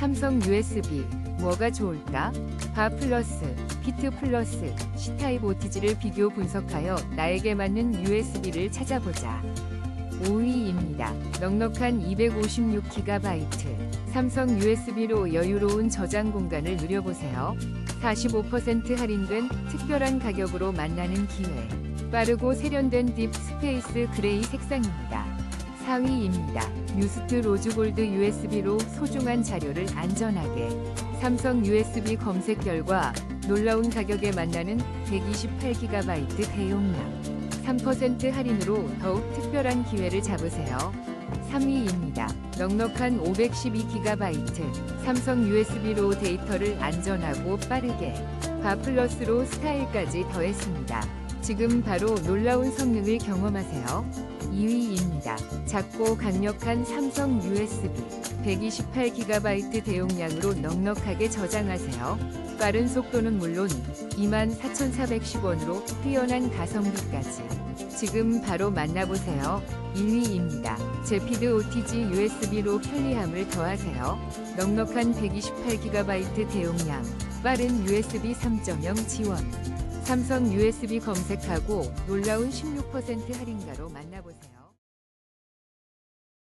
삼성 USB 뭐가 좋을까? 바 플러스, 비트 플러스, C타입 OTG를 비교 분석하여 나에게 맞는 USB를 찾아보자. 5위입니다. 넉넉한 256GB. 삼성 USB로 여유로운 저장 공간을 누려보세요. 45% 할인된 특별한 가격으로 만나는 기회. 빠르고 세련된 딥 스페이스 그레이 색상입니다. 4위입니다. 뉴스트 로즈골드 USB로 소중한 자료를 안전하게. 삼성 USB 검색 결과 놀라운 가격에 만나는 128GB 대용량. 3% 할인으로 더욱 특별한 기회를 잡으세요. 3위입니다. 넉넉한 512GB 삼성 USB로 데이터를 안전하고 빠르게 바 플러스로 스타일까지 더했습니다. 지금 바로 놀라운 성능을 경험하세요. 2위입니다. 작고 강력한 삼성 USB 128GB 대용량으로 넉넉하게 저장하세요. 빠른 속도는 물론 24,410원으로 뛰어난 가성비까지. 지금 바로 만나보세요. 1위입니다. 제피드 OTG USB로 편리함을 더하세요. 넉넉한 128GB 대용량, 빠른 USB 3.0 지원. 삼성 USB 검색하고 놀라운 16% 할인가로 만나보세요.